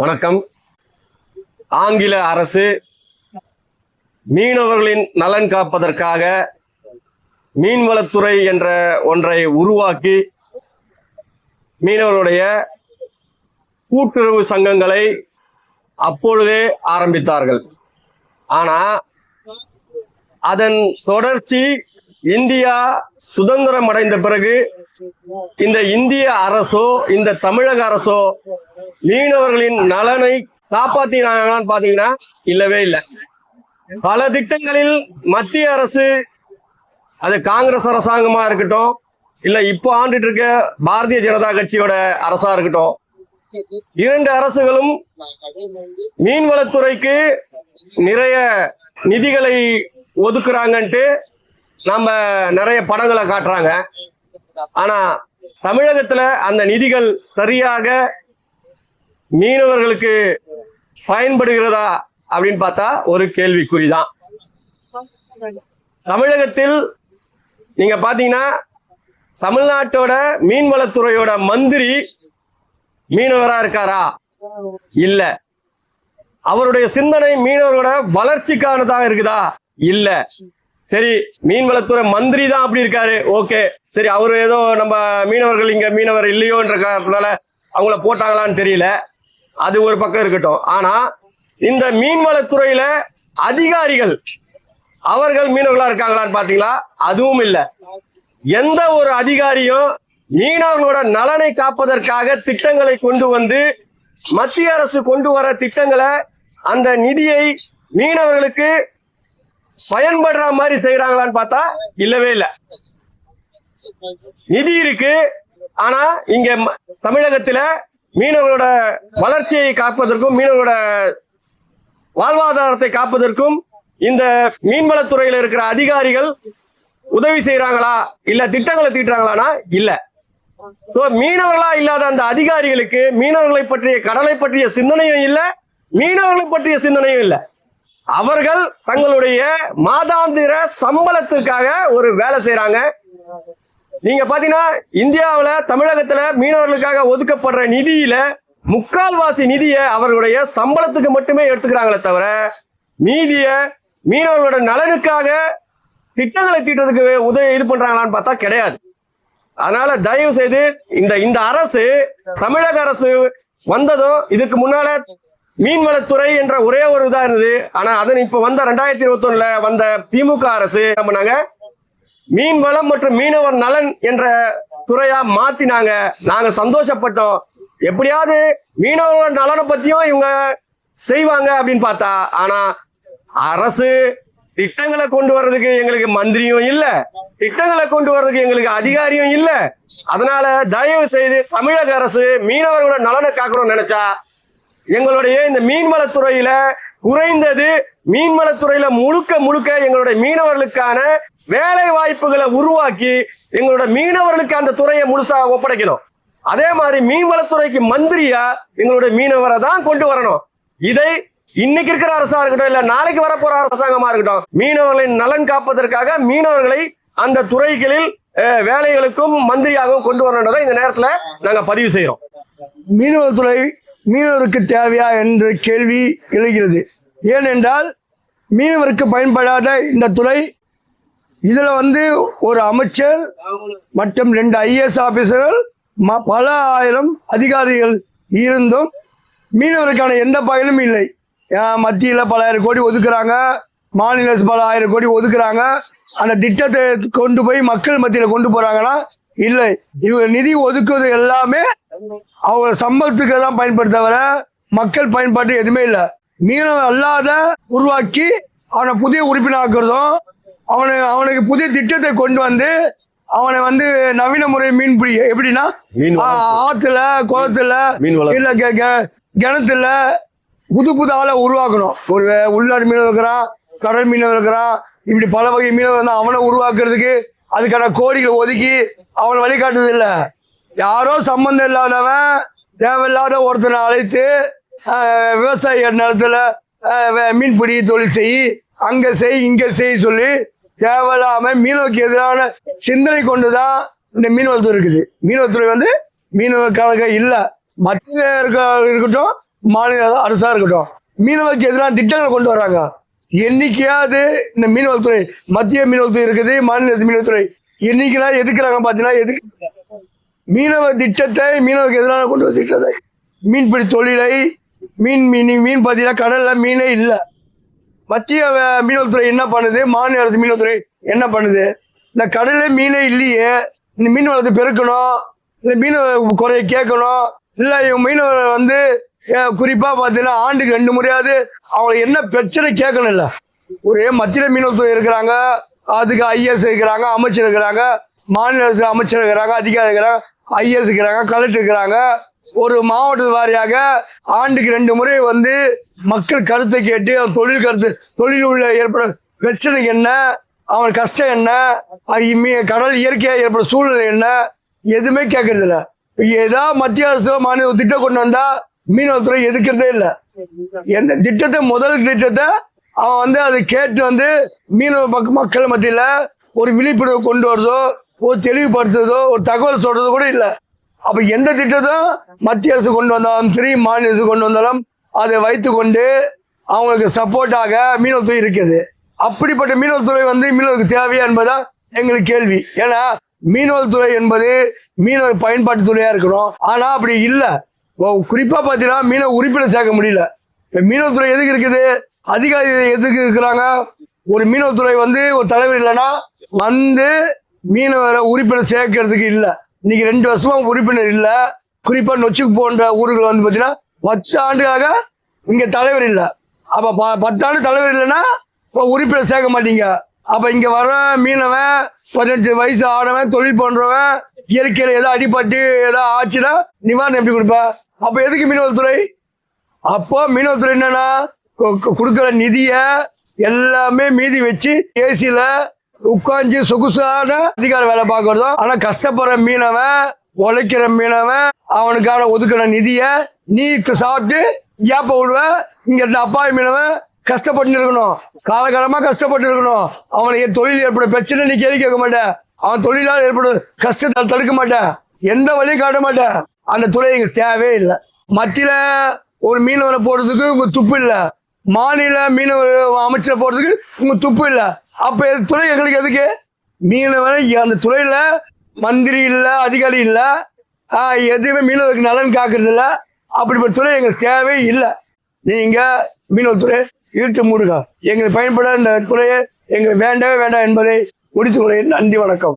வணக்கம். ஆங்கில அரசு மீனவர்களின் நலன் காப்பதற்காக மீன்வளத்துறை என்ற ஒன்றை உருவாக்கி மீனவர்களுடைய கூட்டுறவு சங்கங்களை அப்பொழுதே ஆரம்பித்தார்கள். ஆனால் அதன் தொடர்ச்சி இந்தியா சுதந்திரம் அடைந்த பிறகு இந்த இந்திய அரசோ இந்த தமிழக அரசோ மீனவர்களின் நலனை காப்பாத்தினாங்களான்னு பாத்தீங்கன்னா இல்லவே இல்லை. பல திட்டங்களில் மத்திய அரசு அது காங்கிரஸ் அரசாங்கமா இருக்கட்டும் இல்ல இப்போ ஆண்டுட்டு இருக்க பாரதிய ஜனதா கட்சியோட அரசா இருக்கட்டும் இரண்டு அரசுகளும் மீன்வளத்துறைக்கு நிறைய நிதிகளை ஒதுக்குறாங்கன்ட்டு நம்ம நிறைய படங்களை காட்டுறாங்க. ஆனா தமிழகத்துல அந்த நிதிகள் சரியாக மீனவர்களுக்கு பயன்படுகிறதா அப்படின்னு பார்த்தா ஒரு கேள்விக்குறிதான். தமிழகத்தில் நீங்க பாத்தீங்கன்னா தமிழ்நாட்டோட மீன்வளத்துறையோட மந்திரி மீனவரா இருக்காரா? இல்ல. அவருடைய சிந்தனை மீனவர்களோட வளர்ச்சிக்கானதாக இருக்குதா? இல்ல. சரி மீன்வளத்துறை மந்திரி தான் அப்படி இருக்காரு. ஓகே. சரி அவர் ஏதோ நம்ம மீனவர்கள் இங்க மீனவர் இல்லையோன்ற காரணத்தினால அவங்கள போட்டாங்களான்னு தெரியல. அது ஒரு பக்கம் இருக்கட்டும். ஆனா இந்த மீன்வளத்துறையில அதிகாரிகள் அவர்கள் மீனவர்களா இருக்காங்களான்னு பாத்தீங்களா? அதுவும் இல்லை. எந்த ஒரு அதிகாரியும் மீனவர்களோட நலனை காப்பதற்காக திட்டங்களை கொண்டு வந்து மத்திய அரசு கொண்டு வர திட்டங்களை அந்த நிதியை மீனவர்களுக்கு பயன்படுற மாதிரி செய்யறாங்களான்னு பார்த்தா இல்லவே இல்லை. நிதி இருக்கு. ஆனா இங்க தமிழகத்துல மீனவர்களோட வளர்ச்சியை காப்பதற்கும் மீனவர்களோட வாழ்வாதாரத்தை காப்பதற்கும் இந்த மீன்வளத்துறையில இருக்கிற அதிகாரிகள் உதவி செய்யறாங்களா இல்ல திட்டங்களை தீட்டுறாங்களானா இல்ல. சோ மீனவர்களா இல்லாத அந்த அதிகாரிகளுக்கு மீனவர்களை பற்றிய கடலை பற்றிய சிந்தனையும் இல்ல மீனவர்களை பற்றிய சிந்தனையும் இல்ல. அவர்கள் தங்களுடைய மாதாந்திர சம்பளத்திற்காக ஒரு வேலை செய்யறாங்க நீங்க பாத்தீங்கன்னா இந்தியாவில தமிழகத்துல மீனவர்களுக்காக ஒதுக்கப்படுற நிதியில முக்கால்வாசி நிதியை அவர்களுடைய சம்பளத்துக்கு மட்டுமே எடுத்துக்கிறாங்களே தவிர மீதிய மீனவர்களோட நலனுக்காக திட்டங்களை தீட்டுறதுக்கு உதவி இது பண்றாங்களான்னு பார்த்தா கிடையாது. அதனால தயவு செய்து இந்த இந்த அரசு தமிழக அரசு வந்ததும் இதுக்கு முன்னால மீன்வளத்துறை என்ற ஒரே ஒரு இதா இருந்தது. ஆனா அதன் இப்ப வந்த ரெண்டாயிரத்தி இருபத்தி ஒண்ணுல வந்த திமுக அரசு என்ன பண்ணாங்க? மற்றும் மீனவர் நலன் என்ற துறையா மாத்தினாங்க. நாங்க சந்தோஷப்பட்டோம். எப்படியாவது மீனவர்களோட நலனை பத்தியும் இவங்க செய்வாங்க அப்படின்னு பார்த்தா ஆனா அரசு திட்டங்களை கொண்டு வர்றதுக்கு எங்களுக்கு மந்திரியும் இல்ல. திட்டங்களை கொண்டு வர்றதுக்கு எங்களுக்கு அதிகாரியும் இல்ல. அதனால தயவு செய்து தமிழக அரசு மீனவர்களோட நலனை காக்கணும்னு நினைச்சா எங்களுடைய இந்த மீன்வளத்துறையில குறைந்தது மீன்வளத்துறையில முழுக்க முழுக்க எங்களுடைய மீனவர்களுக்கான வேலை வாய்ப்புகளை உருவாக்கி எங்களோட மீனவர்களுக்கு அந்த துறையை முழுசா ஒப்படைக்கணும். அதே மாதிரி மீன்வளத்துறைக்கு மந்திரியா எங்களுடைய மீனவரை தான் கொண்டு வரணும். இதை இன்னைக்கு இருக்கிற அரசா இருக்கட்டும் இல்ல நாளைக்கு வரப்போற அரசாங்கமா இருக்கட்டும் மீனவர்களின் நலன் காப்பதற்காக மீனவர்களை அந்த துறைகளில் வேலைகளுக்கும் மந்திரியாகவும் கொண்டு வரணுன்றதை இந்த நேரத்துல நாங்க பதிவு செய்யறோம் மீனவத்துறை மீனவருக்கு தேவையா என்ற கேள்வி எழுகிறது. ஏனென்றால் மீனவருக்கு பயன்படாத இந்த துறை இதில் வந்து ஒரு அமைச்சர் மற்றும் ரெண்டு ஐஏஎஸ் ஆஃபீஸர்கள் ம- பல ஆயிரம் அதிகாரிகள் இருந்தும் மீனவருக்கான எந்த பயனும் இல்லை. மத்தியில் பலாயிரம் பல ஆயிரம் கோடி ஒதுக்குறாங்க மாநில பல ஆயிரம் கோடி ஒதுக்குறாங்க. அந்த திட்டத்தை கொண்டு போய் மக்கள் மத்தியில் கொண்டு போகிறாங்கன்னா இல்லை. இவங்க நிதி ஒதுக்குவது எல்லாமே அவங்க சம்பளத்துக்கு தான் பயன்படுத்த தவிர மக்கள் பயன்பாட்டு எதுவுமே இல்லை. மீனவன் அல்லாத உருவாக்கி அவனை புதிய உறுப்பினராக்குறதும் அவனை அவனுக்கு புதிய திட்டத்தை கொண்டு வந்து அவனை வந்து நவீன முறை மீன் பிடி எப்படின்னா ஆத்துல குளத்துல. இல்ல கிணத்துல புது புது ஆளை உருவாக்கணும். ஒரு உள்நாட்டு மீனவர் இருக்கிறான் கடல் மீனவர் இருக்கிறான் இப்படி பல வகை மீனவர் அவனை உருவாக்குறதுக்கு அதுக்கான கோடிகளை ஒதுக்கி அவனை வழிகாட்டுறது இல்ல. யாரோ சம்பந்தம் இல்லாதவன் தேவையில்லாத ஒருத்தனை அழைத்து விவசாய நிலத்துல மீன் பிடி தொழில் செய் அங்க செய் இங்க செய் சொல்லி தேவையில்லாம மீனவருக்கு எதிரான சிந்தனை கொண்டுதான் இந்த மீனவத்துறை இருக்குது. மீனவத்துறை வந்து மீனவர்களுக்காக இல்லை. மத்திய இருக்கட்டும் மாநில அரசா இருக்கட்டும் மீனவருக்கு எதிரான திட்டங்களை கொண்டு வராங்க. என்னைக்கையாவது இந்த மீனவத்துறை மத்திய மீனவத்துறை இருக்குது மாநில மீனவத்துறை என்னைக்குனா எதுக்குறாங்க பாத்தீங்கன்னா எதுக்கு மீனவ திட்டத்தை மீனவருக்கு எதிரான கொண்டு வர திட்டத்தை. மீன்பிடி தொழிலை மீன் மீன் மீன் பார்த்தீங்கன்னா கடலில் மீனே இல்லை. மத்திய மீனவத்துறை என்ன பண்ணுது? மாநில அரசு மீனவத்துறை என்ன பண்ணுது? இந்த கடலில் மீனே இல்லையே. இந்த மீன் வளத்தை பெருக்கணும். இந்த மீனவ குறைய கேட்கணும். இல்லை இவங்க மீனவர் வந்து குறிப்பாக பார்த்தீங்கன்னா ஆண்டுக்கு ரெண்டு முறையாவது அவங்க என்ன பிரச்சனை கேட்கணும் இல்லை. ஒரே மத்திய மீனவத்துறை இருக்கிறாங்க. அதுக்கு ஐஎஸ் இருக்கிறாங்க அமைச்சர் இருக்கிறாங்க. மாநில அரசு அமைச்சர் இருக்கிறாங்க அதிகாரி இருக்கிறாங்க. ஐஎஸ் இருக்கிறாங்க கலெக்டர் இருக்கிறாங்க. ஒரு மாவட்ட வாரியாக ஆண்டுக்கு ரெண்டு முறை வந்து மக்கள் கருத்தை கேட்டு அவன் தொழில் கருத்து தொழில் உள்ள ஏற்படும் பிரச்சனை என்ன அவன் கஷ்டம் என்ன கடல் இயற்கையாக ஏற்படும் சூழ்நிலை என்ன எதுவுமே கேட்கறது இல்லை ஏதாவது மத்திய அரசு மாநில திட்டம் கொண்டு வந்தா மீனவத்துறை எதுக்கிறதே இல்லை. எந்த திட்டத்தை முதல் திட்டத்தை அவன் வந்து அதை கேட்டு வந்து மீனவ மக்கள் மத்தியில ஒரு விழிப்புணர்வு கொண்டு வரதோ ஒரு தெளிவுபடுத்துறதோ ஒரு தகவல் சொல்றதோ கூட இல்லை. அப்போ எந்த திட்டத்தும் மத்திய அரசு கொண்டு வந்தாலும் சரி மாநில அரசு கொண்டு வந்தாலும் அதை வைத்துக்கொண்டு அவங்களுக்கு சப்போர்ட்டாக மீனவத்துறை இருக்குது. அப்படிப்பட்ட மீனவத்துறை வந்து மீனவருக்கு தேவையா என்பதா எங்களுக்கு கேள்வி. ஏன்னா மீனவத்துறை என்பது மீனவர் பயன்பாட்டு துறையா இருக்கிறோம். ஆனா அப்படி இல்லை. குறிப்பா பாத்தீங்கன்னா மீனவ உறுப்பினர் சேர்க்க முடியல. மீனவத்துறை எதுக்கு இருக்குது? அதிகாரி எதுக்கு இருக்கிறாங்க? ஒரு மீனவத்துறை வந்து ஒரு தலைவர் இல்லைன்னா வந்து மீனவரை உறுப்பினர் சேர்க்கறதுக்கு இல்லை. இன்னைக்கு ரெண்டு வருஷமா உறுப்பினர் இல்லை. குறிப்பா நொச்சுக்கு போன்ற ஊர்கள் வந்து பார்த்தீங்கன்னா பத்து ஆண்டுகளாக இங்க தலைவர் இல்லை. அப்ப ப- பத்தாண்டு தலைவர் இல்லைன்னா இப்போ உறுப்பினர் சேர்க்க மாட்டீங்க. அப்ப இங்க வர மீனவன் பதினெட்டு வயசு ஆனவன் தொழில் பண்றவன் இயற்கையில ஏதோ அடிபட்டு ஏதோ ஆச்சுன்னா நிவாரணம் எப்படி கொடுப்பேன் அப்ப எதுக்கு மீனவத்துறை அப்போ மீனவத்துறை என்னன்னா கொடுக்குற கு- நிதிய எல்லாமே மீதி வச்சு ஏசியில் உட்காந்து சொகுசான அதிகார வேலை பார்க்கறதோ ஆனா கஷ்டப்படுற மீனவன் உழைக்கிற மீனவன் அவனுக்கான ஒதுக்கின நிதிய நீ சாப்பிட்டு ஏப்ப விடுவ. இங்க இருந்த அப்பா மீனவன் கஷ்டப்பட்டு இருக்கணும். காலகாலமா கஷ்டப்பட்டு இருக்கணும். அவனுக்கு தொழில் ஏற்பட பிரச்சனை நீ கேள்வி கேட்க மாட்டேன் அவன் தொழிலால் ஏற்படும் கஷ்டத்தை தடுக்க மாட்டேன் எந்த வழியும் காட்ட மாட்டேன் அந்த துறை எங்களுக்கு தேவையே இல்லை. மத்தியில ஒரு மீனவனை போடுறதுக்கு உங்க துப்பு இல்லை. மாநில மீனவர் அமைச்சர் போடுறதுக்கு உங்க துப்பு இல்லை. அப்ப துறை எங்களுக்கு எதுக்கு? மீனவரை அந்த துறையில மந்திரி இல்ல அதிகாரி இல்ல. எதுவுமே மீனவருக்கு நலன் காக்குறது இல்ல. அப்படிப்பட்ட துறை எங்களுக்கு தேவையே இல்லை. நீங்க மீனவத்துறை இழுத்து மூடுங்க. எங்களுக்கு பயன்பட இந்த துறையை எங்களுக்கு வேண்டவே வேண்டாம் என்பதை முடித்துக் கொள்ள நன்றி வணக்கம்.